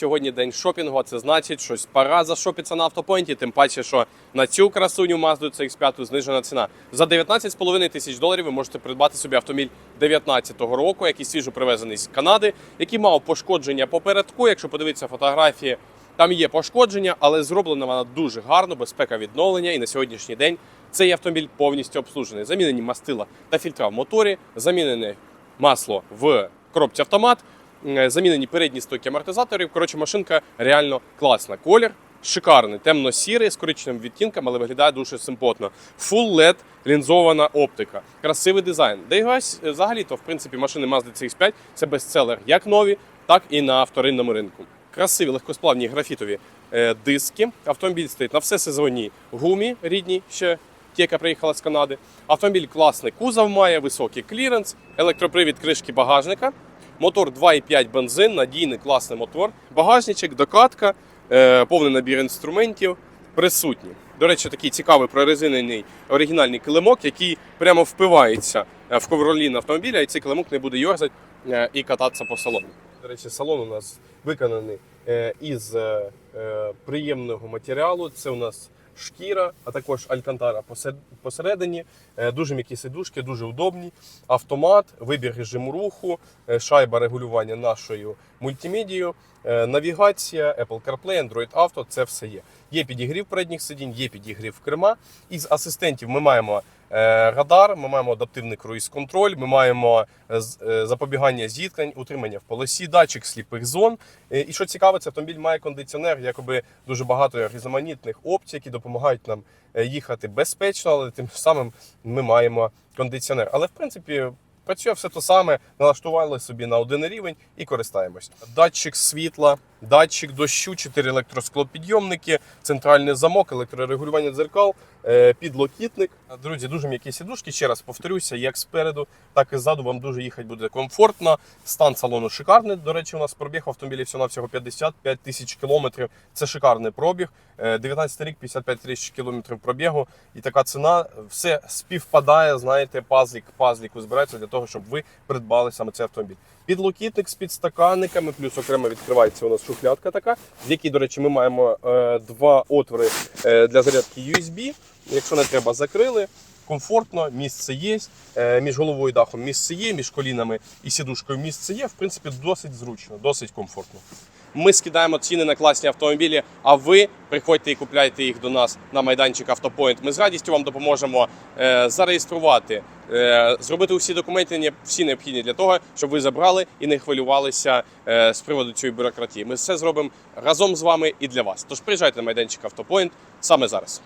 Сьогодні день шопінгу, а це значить, щось пора зашопитися на автопоінті, тим паче, що на цю красуню Mazda CX-5 знижена ціна. За 19,5 тисяч доларів ви можете придбати собі автомобіль 19-го року, який свіжо привезений з Канади, який мав пошкодження попередку. Якщо подивитися фотографії, там є пошкодження, але зроблена вона дуже гарно, безпека відновлення. І на сьогоднішній день цей автомобіль повністю обслужений. Замінені мастила та фільтра в моторі, замінене масло в коробці автомат. Е, замінені передні стойки амортизаторів. Коротше, машинка реально класна. Колір шикарний, темно-сірий з коричневим відтінком, але виглядає дуже симпотно. Full LED лінзована оптика, красивий дизайн. Де його взагалі то в принципі машини Mazda CX-5 це бестселер як нові, так і на вторинному ринку. Красиві легкосплавні графітові е, диски. Автомобіль стоїть на всесезонній гумі рідній ще. Ті, яка приїхала з Канади. Автомобіль класний кузов має, високий кліренс, електропривід кришки багажника. Мотор 2,5 бензин, надійний класний мотор. Багажничок, докатка, е, повний набір інструментів присутні. До речі, такий цікавий прорезинений оригінальний килимок, який прямо впивається е, в ковролін автомобіля, і цей килимок не буде йорзати е, і кататися по салону. До речі, салон у нас виконаний із приємного матеріалу. Це у нас шкіра, а також алькантара посер- посередині. Е, Дуже м'які сидушки, дуже удобні. Автомат, вибір режиму руху, е, шайба регулювання нашою мультимедією, е, навігація, Apple CarPlay, Android Auto це все є. Є підігрів передніх сидінь, є підігрів керма. Із асистентів ми маємо радар, ми маємо адаптивний круїз-контроль, ми маємо е, е, запобігання зіткнень, утримання в полосі, датчик сліпих зон. Е, І що цікаво, це автомобіль має кондиціонер, якоби дуже багато різноманітних опцій, які допомагають нам е, їхати безпечно, але тим самим ми маємо кондиціонер. Але в принципі. Працює все те саме, налаштували собі на один рівень і користаємось. Датчик світла, датчик дощу, 4 електросклопідйомники, центральний замок, електрорегулювання дзеркал, е, підлокітник. Друзі, дуже м'які сідушки. Ще раз повторюся, як спереду, так і ззаду вам дуже їхати буде комфортно. Стан салону шикарний. До речі, у нас пробіг в автомобілі всього 55 тисяч кілометрів. Це шикарний пробіг. Е, 19 рік, 55 тисяч кілометрів пробігу. І така ціна все співпадає. Знаєте, пазлік пазліку збирається для того, щоб ви придбали саме цей автомобіль. Підлокітник з підстаканниками, плюс окремо відкривається у нас шухлядка така, в якій, до речі, ми маємо е, два отвори е, для зарядки USB. Якщо не треба, закрили. Комфортно, місце є. Е, між головою і дахом місце є, між колінами і сідушкою місце є. В принципі, досить зручно, досить комфортно. Ми скидаємо ціни на класні автомобілі, а ви приходьте і купляйте їх до нас на майданчик Автопоінт. Ми з радістю вам допоможемо е, зареєструвати, е, зробити усі документи, всі необхідні для того, щоб ви забрали і не хвилювалися е, з приводу цієї бюрократії. Ми все зробимо разом з вами і для вас. Тож приїжджайте на майданчик Автопоінт саме зараз.